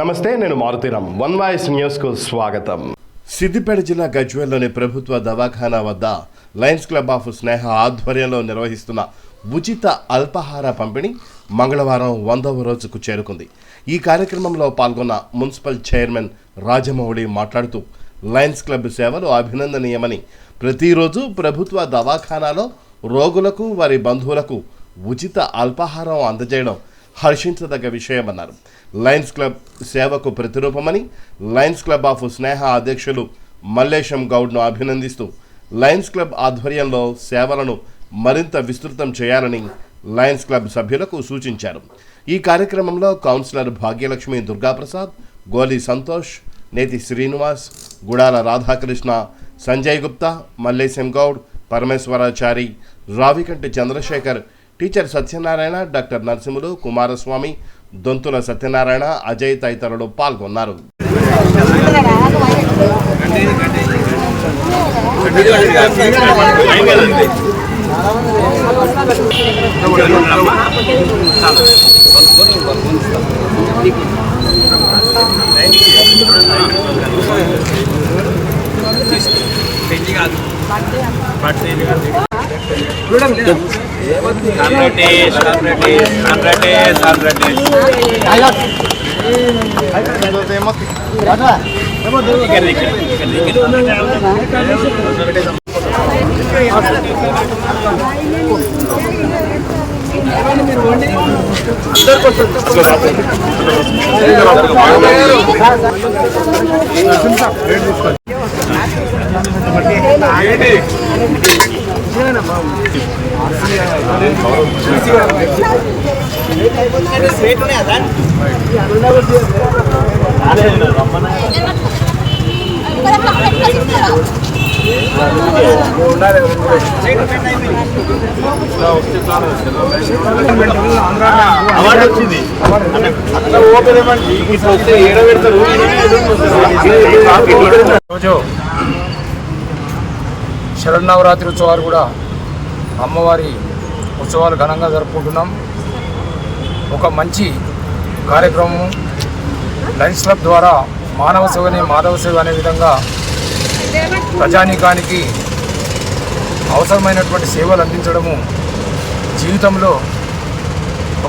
నమస్తే నేను Maruthi Ram one voice న్యూస్కు స్వాగతం. సిద్దిపేట జిల్లా గజ్వేల్లోని ప్రభుత్వ దవాఖానా వద్ద లయన్స్ క్లబ్ ఆఫ్ స్నేహ ఆధ్వర్యంలో నిర్వహిస్తున్న ఉచిత అల్పాహార పంపిణీ మంగళవారం వందవ రోజుకు చేరుకుంది. ఈ కార్యక్రమంలో పాల్గొన్న మున్సిపల్ చైర్మన్ రాజమౌళి మాట్లాడుతూ లయన్స్ క్లబ్ సేవలు అభినందనీయమని ప్రతిరోజు ప్రభుత్వ దవాఖానాలో రోగులకు వారి బంధువులకు ఉచిత అల్పాహారం అందజేయడం హర్షించదగ్గ విషయమన్నారు. లయన్స్ క్లబ్ సేవకు ప్రతిరూపమని లయన్స్ క్లబ్ ఆఫ్ స్నేహ అధ్యక్షులు మల్లేశం గౌడ్ను అభినందిస్తూ లయన్స్ క్లబ్ ఆధ్వర్యంలో సేవలను మరింత విస్తృతం చేయాలని లయన్స్ క్లబ్ సభ్యులకు సూచించారు. ఈ కార్యక్రమంలో councillor Bhagyalakshmi Durgaprasad Goli Santosh Neti Srinivas Gudala Radhakrishna Sanjay Gupta Mallesham Goud Parameshwarachari Ravikanti Chandrashekar teacher Satyanarayana doctor Narasimhulu Kumaraswamy Donthula Satyanarayana Ajay తదితరులు పాల్గొన్నారు. Socrates, అందరికీ అవార్డు వచ్చింది. అట్లా ఓపెన్ ఇక్కడ, ఇక్కడ. అవార్డు వచ్చింది రోజు శరన్నవరాత్రి ఉత్సవాలు కూడా అమ్మవారి ఉత్సవాలు ఘనంగా జరుపుకుంటున్నాం. ఒక మంచి కార్యక్రమం లయన్స్ క్లబ్ ద్వారా మానవ సేవని మాధవ సేవ అనే విధంగా ప్రజానీకానికి అవసరమైనటువంటి సేవలు అందించడము జీవితంలో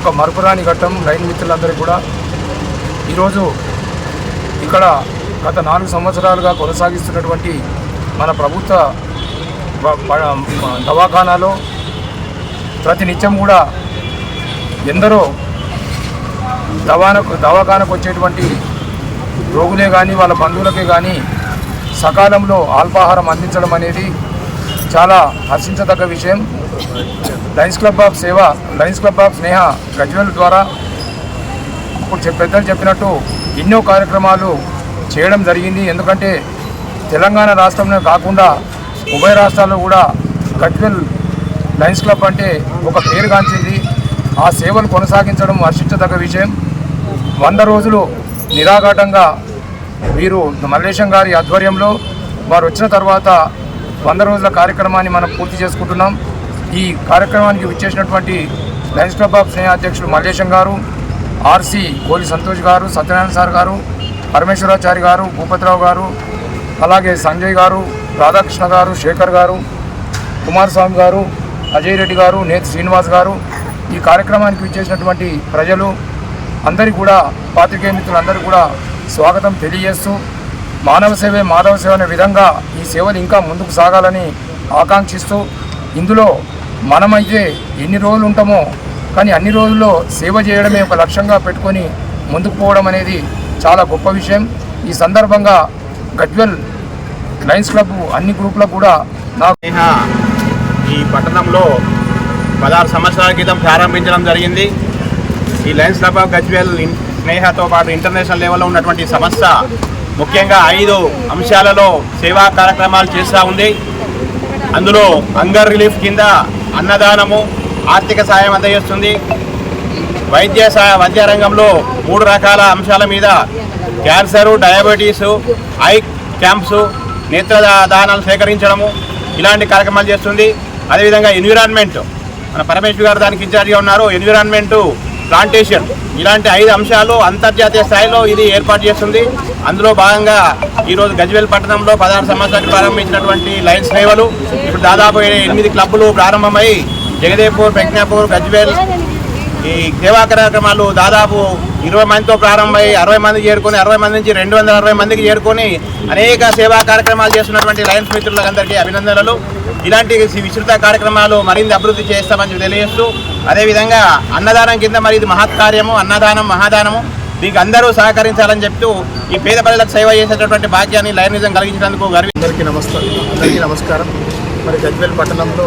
ఒక మరపురాని ఘట్టం. లైన్ మిత్రులందరికీ కూడా ఈరోజు ఇక్కడ గత నాలుగు సంవత్సరాలుగా కొనసాగిస్తున్నటువంటి మన ప్రభుత్వ దవాఖానాలో. ప్రతినిత్యం కూడా ఎందరో దవానకు దవాఖానకు వచ్చేటువంటి రోగులే కానీ వాళ్ళ బంధువులకే కానీ సకాలంలో అల్పాహారం అందించడం అనేది చాలా హర్షించదగ్గ విషయం. Lions Club of Seva Lions Club of Sneha Gajwel ద్వారా ఇప్పుడు పెద్దలు చెప్పినట్టు ఎన్నో కార్యక్రమాలు చేయడం జరిగింది. ఎందుకంటే తెలంగాణ రాష్ట్రంలో కాకుండా ఉభయ రాష్ట్రాల్లో కూడా గజ్వెల్ లయన్స్ క్లబ్ అంటే ఒక పేరుగాంచింది. ఆ సేవలు కొనసాగించడం హర్షించదగ్గ విషయం వంద రోజులు నిరాఘాటంగా వీరు మల్లేశం గారి ఆధ్వర్యంలో వారు వచ్చిన తర్వాత వంద రోజుల కార్యక్రమాన్ని మనం పూర్తి చేసుకుంటున్నాం. ఈ కార్యక్రమానికి విచ్చేసినటువంటి లయన్స్ క్లబ్ ఆఫ్ స్నేహ అధ్యక్షుడు మల్లేశం గారు ఆర్సి కోలి సంతోష్ గారు సత్యనారాయణ సార్ గారు పరమేశ్వరాచారి గారు భూపతిరావు గారు అలాగే సంజయ్ గారు రాధాకృష్ణ గారు శేఖర్ గారు కుమారస్వామి గారు అజయ్ రెడ్డి గారు నేత శ్రీనివాస్ గారు ఈ కార్యక్రమానికి విచ్చేసినటువంటి ప్రజలు అందరికీ కూడా పాత్రికేయ మిత్రులందరూ కూడా స్వాగతం తెలియజేస్తూ మానవ సేవే మాధవ సేవ అనే విధంగా ఈ సేవలు ఇంకా ముందుకు సాగాలని ఆకాంక్షిస్తూ ఇందులో మనమైతే ఎన్ని రోజులు ఉంటామో కానీ అన్ని రోజుల్లో సేవ చేయడమే ఒక లక్ష్యంగా పెట్టుకొని ముందుకు పోవడం అనేది చాలా గొప్ప విషయం. ఈ సందర్భంగా గజ్వెల్ లయన్స్ క్లబ్ అన్ని గ్రూపులకు కూడా నాకు ఈ పట్టణంలో పదహారు సంవత్సరాల క్రితం ప్రారంభించడం జరిగింది. ఈ లయన్స్ క్లబ్ ఆఫ్ గజ్వేల్ స్నేహతో పాటు ఇంటర్నేషనల్ లెవెల్లో ఉన్నటువంటి సంస్థ ముఖ్యంగా ఐదు అంశాలలో సేవా కార్యక్రమాలు చేస్తూ ఉంది. అందులో అంగర్ రిలీఫ్ కింద అన్నదానము ఆర్థిక సాయం అందజేస్తుంది. వైద్య వైద్య రంగంలో మూడు రకాల అంశాల మీద క్యాన్సరు డయాబెటీసు ఐ క్యాంప్స్ నేత్ర దానాలు సేకరించడము ఇలాంటి కార్యక్రమాలు చేస్తుంది. అదేవిధంగా ఎన్విరాన్మెంట్ మన పరమేశ్వర్ గారు దానికి ఇన్ఛార్జిగా ఉన్నారు. ఎన్విరాన్మెంటు ప్లాంటేషన్ ఇలాంటి ఐదు అంశాలు అంతర్జాతీయ స్థాయిలో ఇది ఏర్పాటు చేస్తుంది. అందులో భాగంగా ఈరోజు గజ్వేల్ పట్టణంలో పదహారు సంవత్సరాలు ప్రారంభించినటువంటి లయన్స్ సేవలు ఇప్పుడు దాదాపు ఎనిమిది క్లబ్బులు ప్రారంభమై జగదేపూర్ ప్రజ్ఞాపూర్ గజ్వేల్ ఈ సేవా కార్యక్రమాలు దాదాపు ఇరవై మందితో ప్రారంభమై అరవై మంది చేరుకొని అరవై మంది నుంచి రెండు వందల అరవై మందికి చేరుకొని అనేక సేవా కార్యక్రమాలు చేస్తున్నటువంటి లయన్స్ మిత్రులందరికీ అభినందనలు. ఇలాంటి విస్తృత కార్యక్రమాలు మరింత అభివృద్ధి చేస్తామని తెలియజేస్తూ అదేవిధంగా అన్నదానం కింద మరి ఇది మహత్కార్యము అన్నదానం మహాదానము. దీనికి అందరూ సహకరించాలని చెప్తూ ఈ పేద ప్రజలకు సేవ చేసేటటువంటి భాగ్యాన్ని లయనిజం కలిగించినందుకు గర్వి అందరికీ నమస్కారం అందరికీ నమస్కారం. మరి గజ్వేల్ పట్టణంలో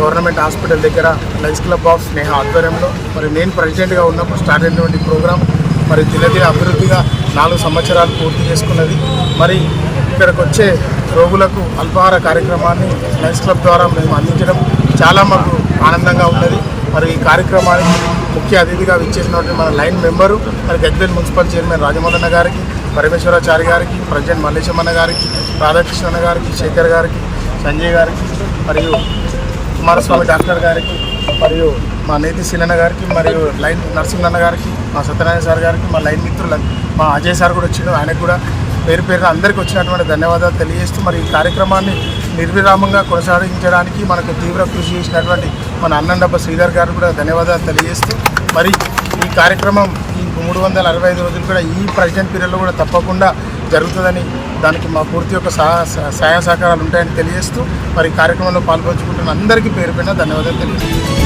గవర్నమెంట్ హాస్పిటల్ దగ్గర లైన్స్ క్లబ్ ఆఫ్ స్నేహ ఆధ్వర్యంలో మరి నేను ప్రెసిడెంట్గా ఉన్నప్పుడు స్టార్ట్ అయినటువంటి ప్రోగ్రాం మరి దినదిన అభివృద్ధిగా నాలుగు సంవత్సరాలు పూర్తి చేసుకున్నది. మరి ఇక్కడికి వచ్చే రోగులకు అల్పాహార కార్యక్రమాన్ని లైన్స్ క్లబ్ ద్వారా మేము అందించడం చాలా మాకు ఆనందంగా ఉన్నది. మరి ఈ కార్యక్రమానికి ముఖ్య అతిథిగా విచ్చేసినటువంటి మన లైన్ మెంబరు మరి గజ్వేల్ మున్సిపల్ చైర్మన్ రాజమౌళన్న గారికి పరమేశ్వరాచారి గారికి ప్రజెంట్ మల్లేశమ్మన్న గారికి రాధాకృష్ణన్న గారికి శేఖర్ గారికి సంజయ్ గారికి మరియు కుమారస్వామి డాక్టర్ గారికి మరియు మా నేతి సినన్న గారికి మరియు లైన్ నరసింహన్న గారికి మా సత్యనారాయణ సార్ గారికి మా లైన్ మిత్రులకి మా అజయ్ సార్ కూడా వచ్చిండు. ఆయన కూడా పేరు పేరున అందరికీ వచ్చినటువంటి ధన్యవాదాలు తెలియజేస్తూ మరి ఈ కార్యక్రమాన్ని నిర్విరామంగా కొనసాగించడానికి మనకు తీవ్ర కృషి చేసినటువంటి మన అన్నండప్ప శ్రీధర్ గారు కూడా ధన్యవాదాలు తెలియజేస్తూ మరి ఈ కార్యక్రమం ఈ మూడు వందల అరవై ఐదు రోజులు కూడా ఈ ప్రజెంట్ పీరియడ్లో కూడా తప్పకుండా జరుగుతుందని దానికి మా పూర్తి యొక్క సహా సహాయ సహకారాలు ఉంటాయని తెలియజేస్తూ మరి కార్యక్రమంలో పాల్పంచుకుంటున్న అందరికీ పేరు పైన ధన్యవాదాలు తెలియజేస్తాను